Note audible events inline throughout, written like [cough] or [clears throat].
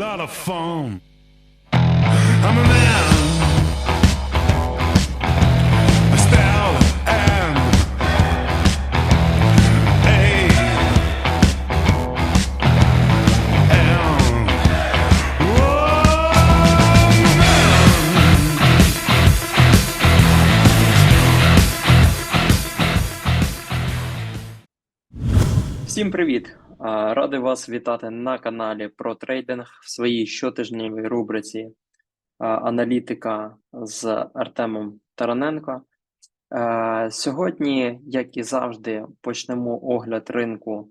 lot of fun. I'm a man. Всім привіт! Радий вас вітати на каналі про трейдинг в своїй щотижневій рубриці Аналітика з Артемом Тараненко. Сьогодні, як і завжди, почнемо огляд ринку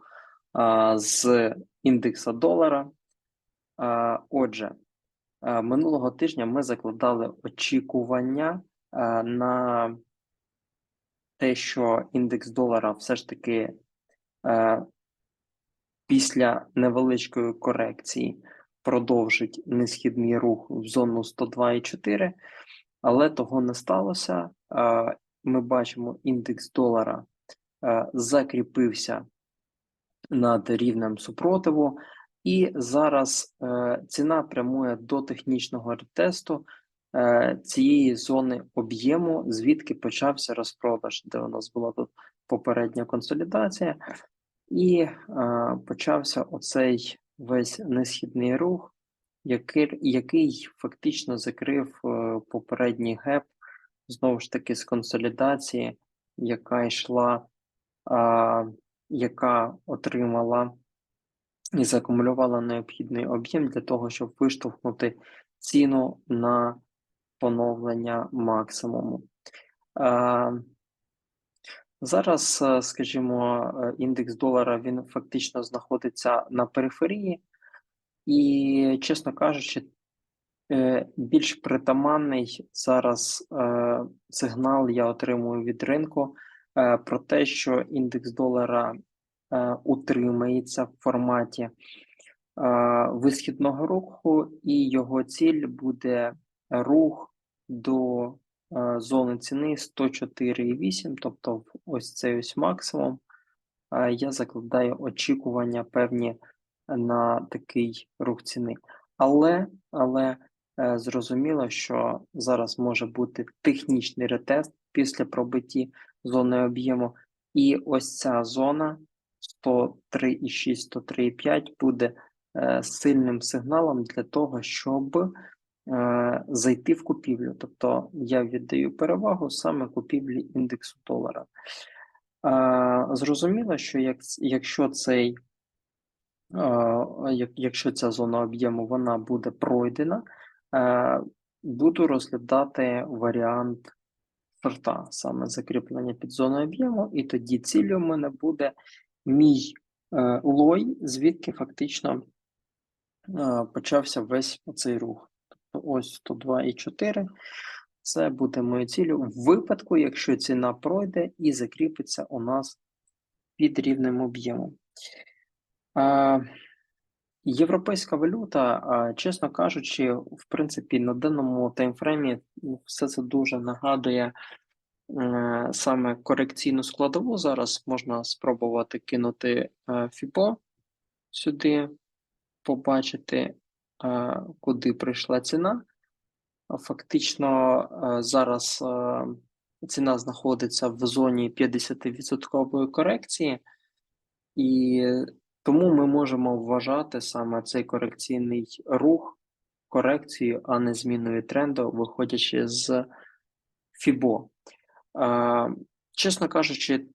з індекса долара. Отже, минулого тижня ми закладали очікування на те, що індекс долара все ж таки після невеличкої корекції продовжить несхідний рух в зону 102,4, але того не сталося. Ми бачимо, індекс долара е, закріпився над рівнем супротиву, і зараз е, ціна прямує до технічного ретесту е, цієї зони об'єму, звідки почався розпродаж, де у нас була тут попередня консолідація. І е, почався оцей весь несхідний рух, який, який фактично закрив е, попередній геп, знову ж таки, з консолідації, яка йшла, е, яка отримала і закумулювала необхідний об'єм для того, щоб виштовхнути ціну на поновлення максимуму. Е, Зараз, е, скажімо, е, індекс долара він фактично знаходиться на периферії, і, чесно кажучи, е, більш притаманний зараз сигнал я отримую від ринку про те, що індекс долара утримається в форматі висхідного руху, і його ціль буде рух до зони ціни 104,8, тобто в ось цей ось максимум. Е, Я закладаю очікування певні на такий рух ціни. Але, але е, зрозуміло, що зараз може бути технічний ретест після пробитті зони об'єму, і ось ця зона 103,6, 103,5 буде е, сильним сигналом для того, щоб е, зайти в купівлю. Тобто я віддаю перевагу саме купівлі індексу долара. Е, Зрозуміло, що як, якщо цей е, якщо ця зона об'єму вона буде пройдена, е, буду розглядати варіант шорта, саме закріплення під зоною об'єму, і тоді ціллю в мене буде мій е, лой, звідки фактично е, почався весь цей рух. Ось 102,4. Це буде моєю ціллю в випадку, якщо ціна пройде і закріпиться у нас під рівнем об'єму. А, Європейська валюта, чесно кажучи, в принципі, на даному таймфреймі все це дуже нагадує е, саме корекційну складову. Зараз можна спробувати кинути е, FIBO сюди, побачити, куди прийшла ціна. Фактично е, зараз е, ціна знаходиться в зоні 50% корекції, і тому ми можемо вважати саме цей корекційний рух корекцією, а не зміною тренду, виходячи з. Е, Чесно кажучи,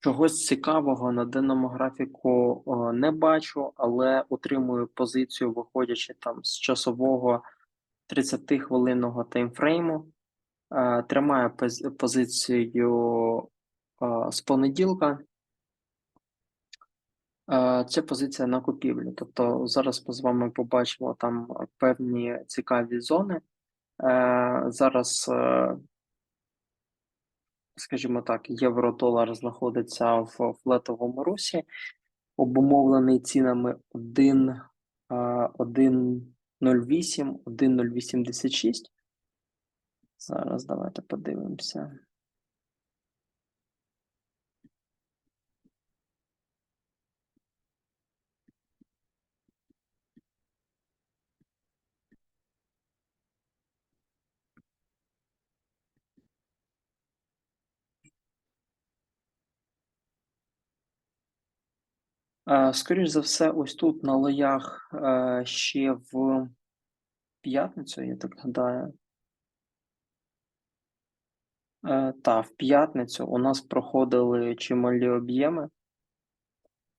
чогось цікавого на даному графіку е, не бачу, але утримую позицію, виходячи там з часового 30-хвилинного таймфрейму. Е, Тримаю поз- позицію е, з понеділка. Це позиція на купівлю. Тобто зараз ми з вами побачимо там певні цікаві зони. Зараз, скажімо так, євро-долар знаходиться в флетовому русі, обумовлений цінами 1, е, 1,08, 1,086. Зараз давайте подивимося. Е, Скоріш за все, ось тут на лоях е, ще в п'ятницю, я так гадаю. Е, Та, в п'ятницю у нас проходили чималі об'єми.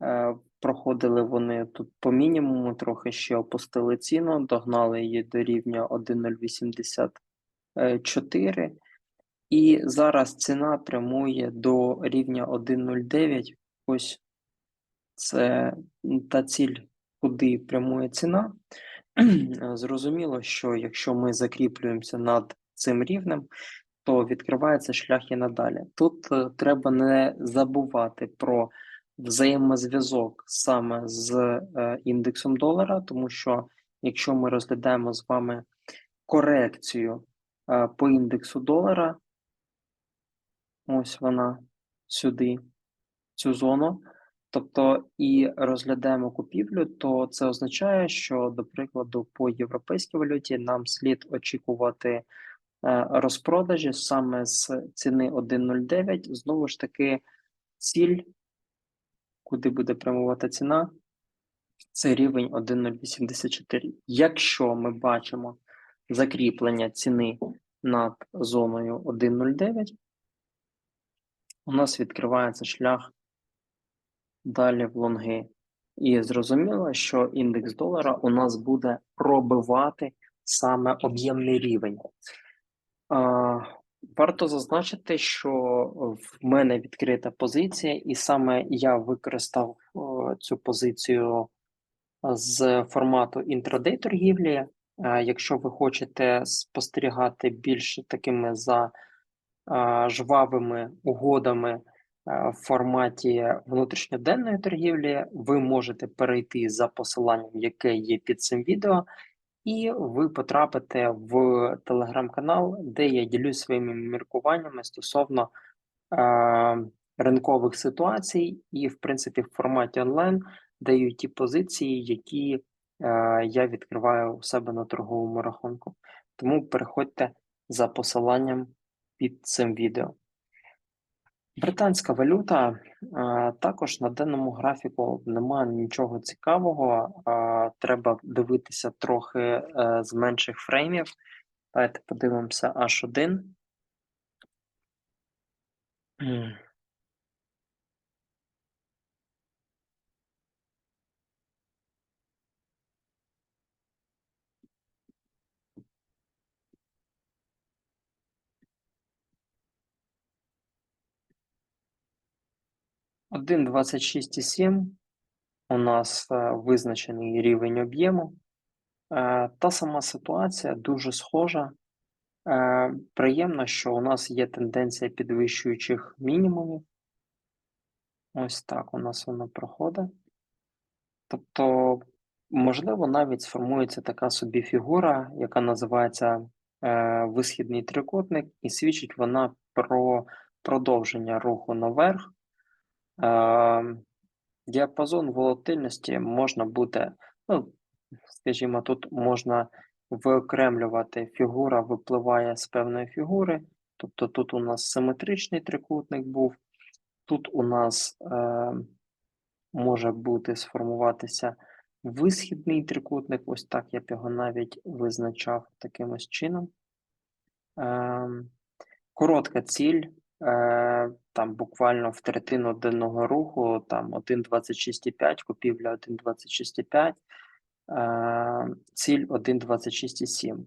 Е, Проходили вони тут по мінімуму, трохи ще опустили ціну, догнали її до рівня 1,084. І зараз ціна прямує до рівня 1,09. Ось це та ціль, куди прямує ціна. [clears throat] Зрозуміло, що якщо ми закріплюємося над цим рівнем, то відкривається шлях і надалі. Тут е, треба не забувати про взаємозв'язок саме з е, індексом долара, тому що якщо ми розглядаємо з вами корекцію е, по індексу долара, ось вона сюди, цю зону, тобто і розглядаємо купівлю, то це означає, що, до прикладу, по європейській валюті нам слід очікувати е, розпродажі саме з ціни 1,09. Знову ж таки, ціль, куди буде прямувати ціна, це рівень 1,084. Якщо ми бачимо закріплення ціни над зоною 1,09, у нас відкривається шлях далі в лонги. І зрозуміло, що індекс долара у нас буде пробивати саме об'ємний рівень. А, Варто зазначити, що в мене відкрита позиція, і саме я використав о, цю позицію з формату інтрадей торгівлі. Якщо ви хочете спостерігати більш такими за а, жвавими угодами в форматі внутрішньоденної торгівлі, ви можете перейти за посиланням, яке є під цим відео, і ви потрапите в телеграм-канал, де я ділюсь своїми міркуваннями стосовно е, ринкових ситуацій, і, в принципі, в форматі онлайн даю ті позиції, які е, я відкриваю у себе на торговому рахунку. Тому переходьте за посиланням під цим відео. Британська валюта також на денному графіку немає нічого цікавого. Треба дивитися трохи е, з менших фреймів. Давайте подивимося H1. М. Один 26,7 у нас е, визначений рівень об'єму. Е, Та сама ситуація дуже схожа. Е, Приємно, що у нас є тенденція підвищуючих мінімумів. Ось так у нас воно проходить. Тобто, можливо, навіть сформується така собі фігура, яка називається висхідний трикутник, і свідчить вона про продовження руху наверх. Діапазон волатильності можна буде, ну, скажімо, тут можна виокремлювати фігура, випливає з певної фігури. Тобто тут у нас симетричний трикутник був, тут у нас е, може бути сформуватися висхідний трикутник, ось так я б його навіть визначав таким ось чином. Е, коротка ціль, е, там буквально в третину денного руху, там 1,26,5, купівля 1,26,5, е, ціль 1,26,7.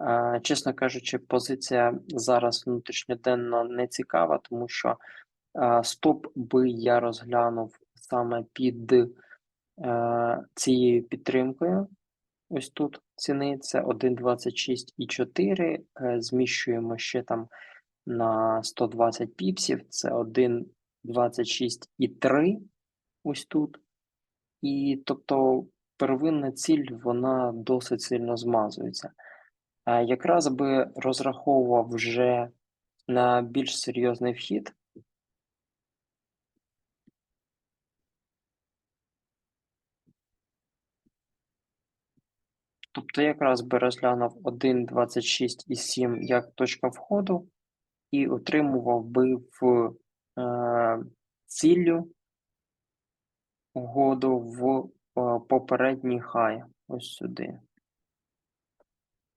Е, Чесно кажучи, позиція зараз внутрішньоденно не цікава, тому що стоп би я розглянув саме під цією підтримкою. ось тут ціни це 1,26,4. Е, Зміщуємо ще там на 120 піпсів, це 1,26,3 ось тут. І тобто первинна ціль вона досить сильно змазується. Е, Якраз би розраховував вже на більш серйозний вхід. Тобто якраз би розглянув 1,26,7 як точка входу і отримував би в е, ціллю угоду в е, попередній хай. Ось сюди.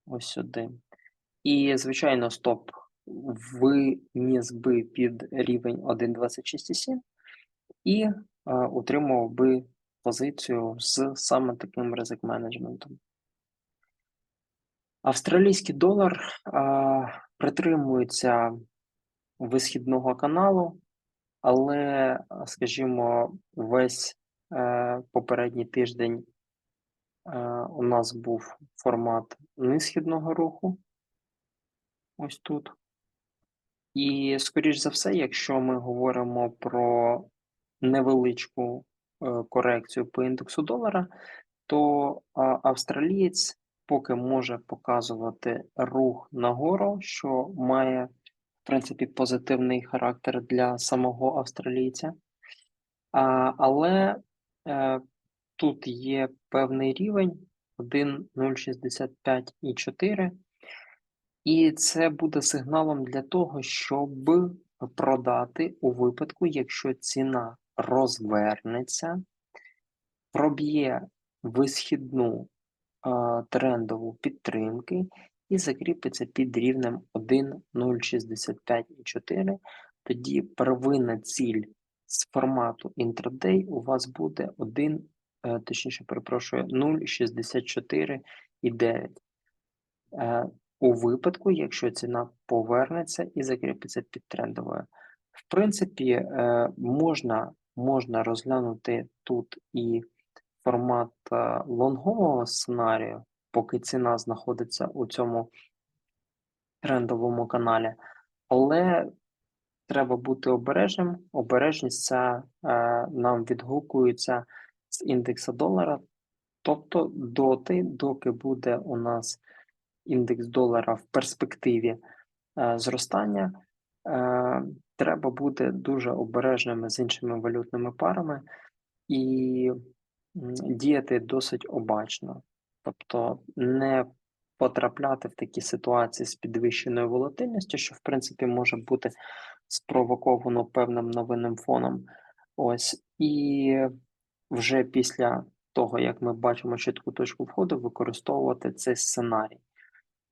Ось сюди. І, звичайно, стоп виніс би під рівень 1,26,7 і е, утримував би позицію з саме таким ризик менеджментом. Австралійський долар а, притримується висхідного каналу, але, скажімо, весь е, попередній тиждень е, у нас був формат нисхідного руху. Ось тут. І, скоріш за все, якщо ми говоримо про невеличку е, корекцію по індексу долара, то австралієць поки може показувати рух нагору, що має, в принципі, позитивний характер для самого австралійця. А, але е, тут є певний рівень 1,065,4, і це буде сигналом для того, щоб продати у випадку, якщо ціна розвернеться, проб'є висхідну трендову підтримки і закріпиться під рівнем 1,065,4. Тоді первинна ціль з формату інтрадей у вас буде 1, е, точніше, перепрошую, 0,64,9. Е, У випадку, якщо ціна повернеться і закріпиться під трендовою. В принципі, е, можна, можна розглянути тут і формат е, лонгового сценарію, поки ціна знаходиться у цьому трендовому каналі, але треба бути обережним. Обережність ця е, нам відгукується з індекса долара, тобто доти, доки буде у нас індекс долара в перспективі е, зростання, е, треба бути дуже обережними з іншими валютними парами. І діяти досить обачно, тобто не потрапляти в такі ситуації з підвищеною волатильністю, що в принципі може бути спровоковано певним новинним фоном. Ось і вже після того, як ми бачимо чітку точку входу, використовувати цей сценарій.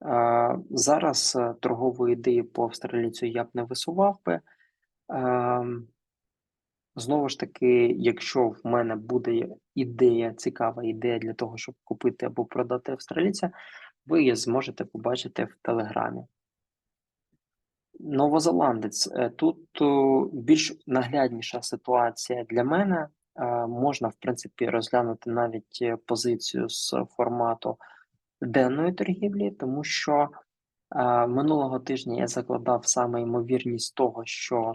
Е, Зараз е, торгової ідеї по австралійцю я б не висував би. Знову ж таки, якщо в мене буде ідея, цікава ідея для того, щоб купити або продати австралійця, ви її зможете побачити в Телеграмі. Новозеландець. Е, Тут більш наглядніша ситуація для мене. Е, Можна, в принципі, розглянути навіть е, позицію з формату денної торгівлі, тому що минулого тижня я закладав саме ймовірність того, що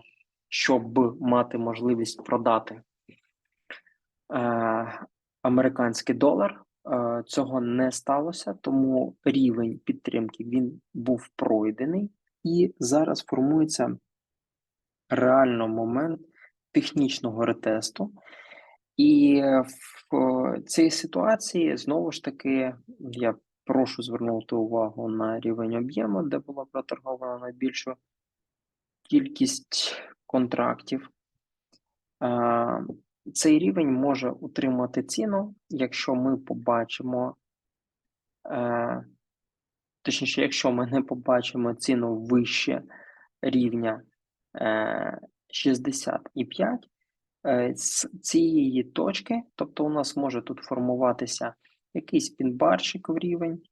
щоб мати можливість продати е, американський долар. Е, Цього не сталося, тому рівень підтримки він був пройдений, і зараз формується реально момент технічного ретесту. І в цій ситуації знову ж таки я прошу звернути увагу на рівень об'єму, де було проторговано найбільшу кількість контрактів. Е, Цей рівень може утримати ціну, якщо ми побачимо, е, точніше, якщо ми не побачимо ціну вище рівня е, 65, е, з цієї точки, тобто у нас може тут формуватися якийсь пінбарчик в рівень,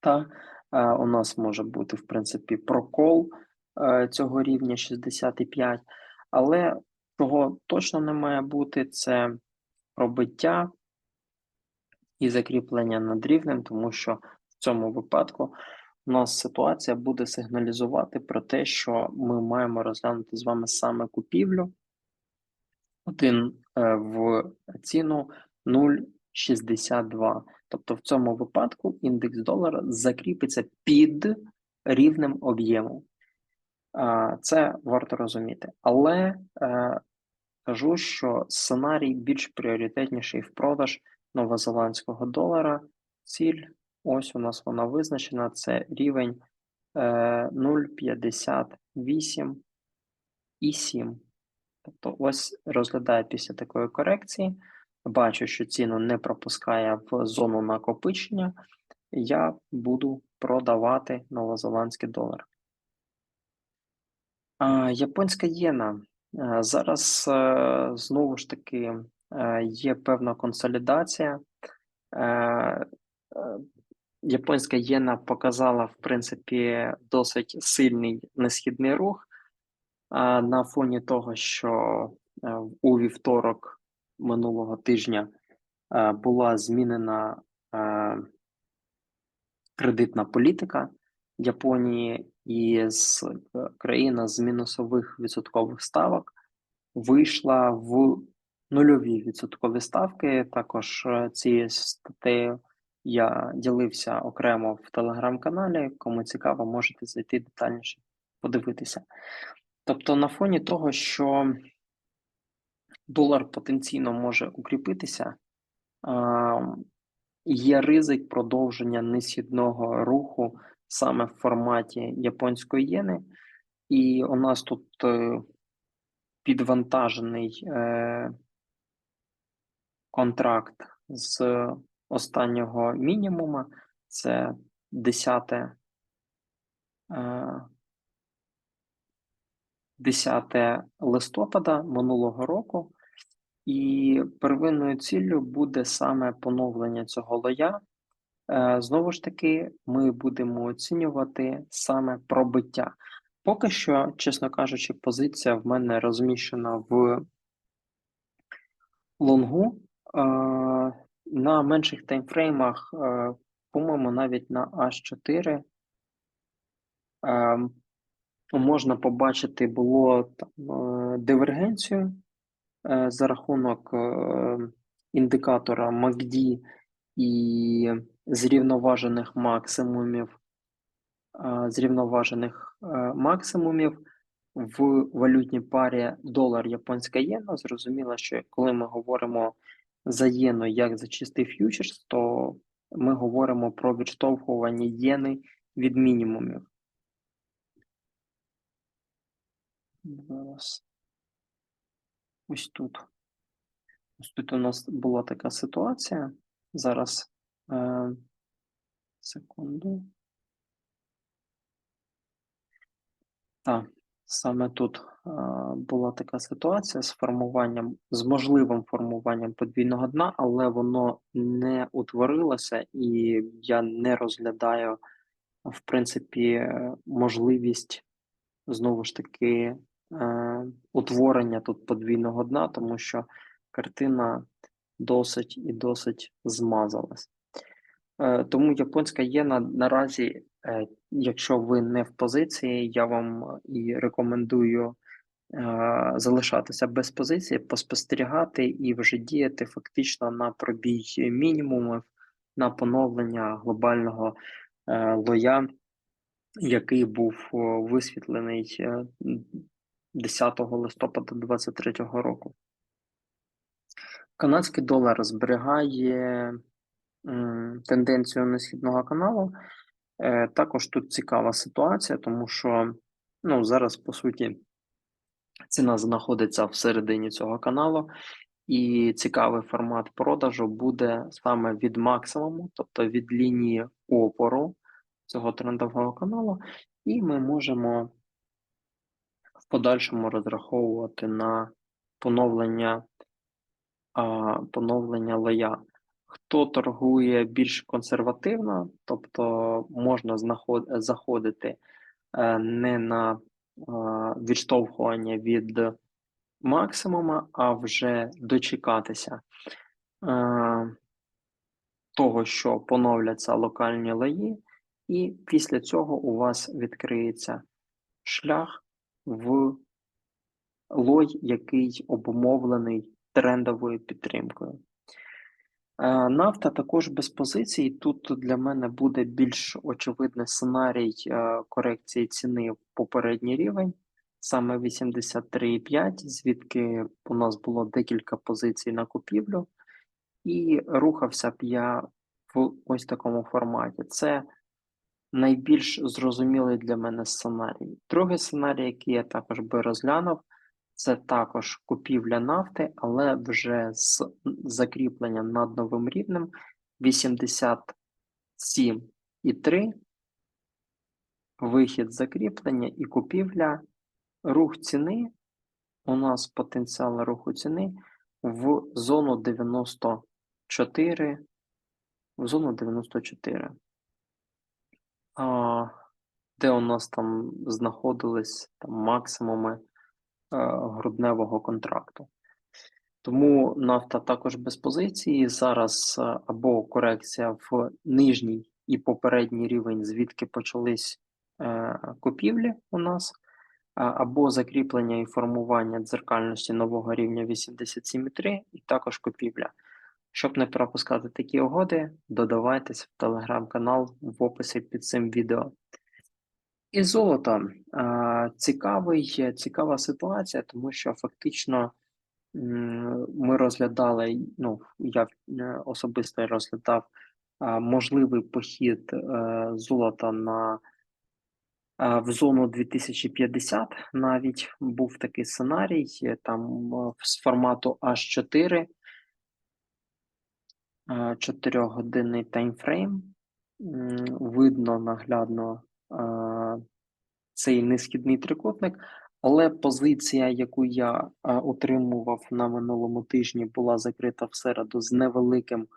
та у нас може бути, в принципі, прокол цього рівня 65, але чого точно не має бути, це пробиття і закріплення над рівнем, тому що в цьому випадку у нас ситуація буде сигналізувати про те, що ми маємо розглянути з вами саме купівлю один е, в ціну 0,62. Тобто в цьому випадку індекс долара закріпиться під рівнем об'єму. А, Це варто розуміти. Але е, кажу, що сценарій більш пріоритетніший в продаж новозеландського долара. Ціль, ось у нас вона визначена, це рівень е, 0,58 і 7. Тобто, ось розглядаю після такої корекції, бачу, що ціну не пропускає в зону накопичення, я буду продавати новозеландський долар. Японська єна. Е, Зараз е, знову ж таки е, є певна консолідація. Японська єна показала, в принципі, досить сильний несхідний рух. На фоні того, що у вівторок минулого тижня була змінена кредитна політика Японії і з е, країна з мінусових відсоткових ставок вийшла в нульові відсоткові ставки. Також е, цією статтею я ділився окремо в телеграм-каналі. Кому цікаво, можете зайти детальніше подивитися. Тобто, на фоні того, що долар потенційно може укріпитися, є ризик продовження несхідного руху саме в форматі японської єни, і у нас тут е, підвантажений е, контракт з останнього мінімума, це 10 е, 10 листопада минулого року, і первинною ціллю буде саме поновлення цього лоя. Е, Знову ж таки, ми будемо оцінювати саме пробиття. Поки що, чесно кажучи, позиція в мене розміщена в лонгу. Е, На менших таймфреймах, е, по-моєму, навіть на H4 ем, можна побачити було там дивергенцію за рахунок індикатора MACD і зрівноважених максимумів, е, зрівноважених е, максимумів в валютній парі долар японська єна. Зрозуміло, що коли ми говоримо за єну як за чистий ф'ючерс, то ми говоримо про відштовхування єни від мінімумів. Ось тут. Ось тут у нас була така ситуація. Зараз. Е, секунду. Так, саме тут е, була така ситуація з формуванням, з можливим формуванням подвійного дна, але воно не утворилося, і я не розглядаю, в принципі, можливість знову ж таки е, утворення тут подвійного дна, тому що картина досить і досить змазалась. Е, тому японська єна наразі, е, якщо ви не в позиції, я вам і рекомендую е, залишатися без позиції, поспостерігати і вже діяти фактично на пробій мінімумів, на поновлення глобального е, лоя, який був висвітлений е, 10 листопада 2023 року. Канадський долар зберігає тенденцію несхідного каналу. Е, Також тут цікава ситуація, тому що ну, зараз, по суті, ціна знаходиться всередині цього каналу, і цікавий формат продажу буде саме від максимуму, тобто від лінії опору цього трендового каналу, і ми можемо в подальшому розраховувати на поновлення, а, поновлення лоя. Хто торгує більш консервативно, тобто можна знаход... заходити е, не на е, відштовхування від максимума, а вже дочекатися е, того, що поновляться локальні лаї, і після цього у вас відкриється шлях в лой, який обумовлений трендовою підтримкою. Е, Нафта також без позицій. Тут для мене буде більш очевидний сценарій е, корекції ціни в попередній рівень, саме 83,5, звідки у нас було декілька позицій на купівлю, і рухався б я в ось такому форматі. Це найбільш зрозумілий для мене сценарій. Другий сценарій, який я також би розглянув, це також купівля нафти, але вже з закріпленням над новим рівнем 87,3. Вихід закріплення і купівля. Рух ціни. У нас потенціал руху ціни в зону 94. В зону 94. А, де у нас там знаходились там максимуми грудневого контракту. Тому нафта також без позиції. Зараз е, або корекція в нижній і попередній рівень, звідки почались е, купівлі у нас, або закріплення і формування дзеркальності нового рівня 87,3 і також купівля. Щоб не пропускати такі угоди, додавайтесь в телеграм-канал в описі під цим відео. І золото. Цікавий, цікава ситуація, тому що фактично ми розглядали, ну, я е, особисто розглядав можливий похід е, золота на в зону 2050. Навіть був такий сценарій, е, там з формату H4. 4-годинний таймфрейм. Видно наглядно цей несхідний трикутник, але позиція, яку я а, утримував на минулому тижні, була закрита в середу з невеликим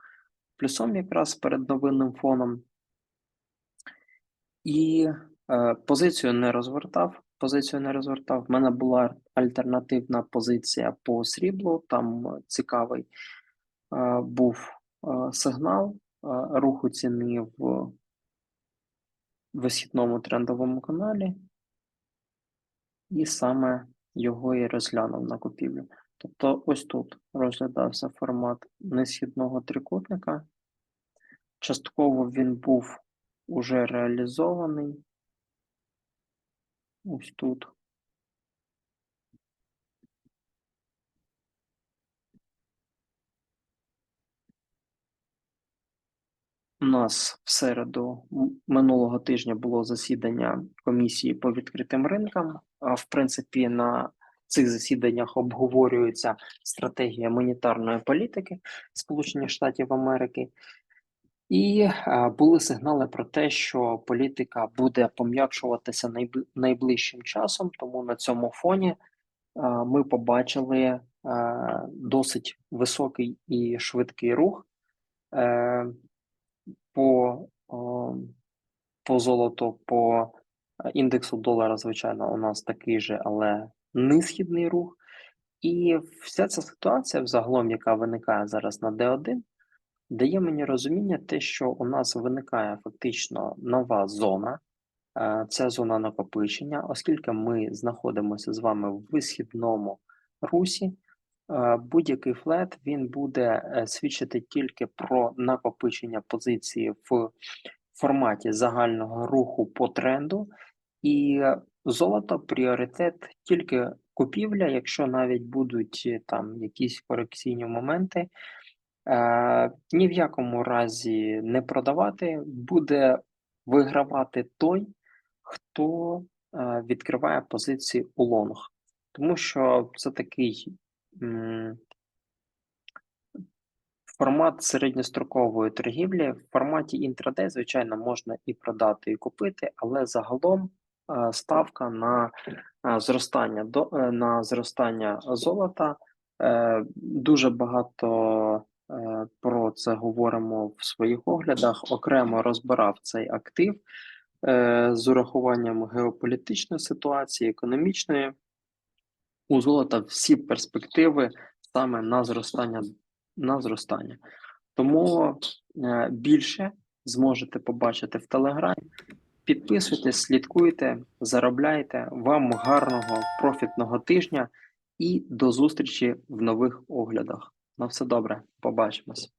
плюсом, якраз перед новинним фоном. І е, позицію не розвертав. Позицію не розвертав. В мене була альтернативна позиція по сріблу. Там е, цікавий е, був е, сигнал е, руху ціни в висхідному трендовому каналі, і саме його і розглянув на купівлю. Тобто, ось тут розглядався формат несхідного трикутника. Частково він був уже реалізований. Ось тут. У нас в середу минулого тижня було засідання комісії по відкритим ринкам. В принципі, на цих засіданнях обговорюється стратегія монетарної політики Сполучених Штатів Америки. І е, були сигнали про те, що політика буде пом'якшуватися найбли- найближчим часом. Тому на цьому фоні е, ми побачили е, досить високий і швидкий рух. По, по золоту, по е, індексу долара, звичайно, у нас такий же, але нисхідний рух. І вся ця ситуація, взагалом, яка виникає зараз на D1, дає мені розуміння те, що у нас виникає фактично нова зона. Це зона накопичення, оскільки ми знаходимося з вами в висхідному русі, будь-який флет він буде е, свідчити тільки про накопичення позиції в форматі загального руху по тренду, і золото пріоритет тільки купівля, якщо навіть будуть е, там якісь корекційні моменти. Е, ні в якому разі не продавати, буде вигравати той, хто е, відкриває позиції у лонг. Тому що це такий формат середньострокової торгівлі. В форматі інтрадей, звичайно, можна і продати, і купити, але загалом е, ставка на е, зростання е, на зростання золота. Дуже багато про це говоримо в своїх оглядах. Окремо розбирав цей актив з урахуванням геополітичної ситуації, економічної. У золота всі перспективи саме на зростання. На зростання. Тому е, більше зможете побачити в Телеграмі. Підписуйтесь, слідкуйте, заробляйте. Вам гарного профітного тижня і до зустрічі в нових оглядах. На все добре, побачимось.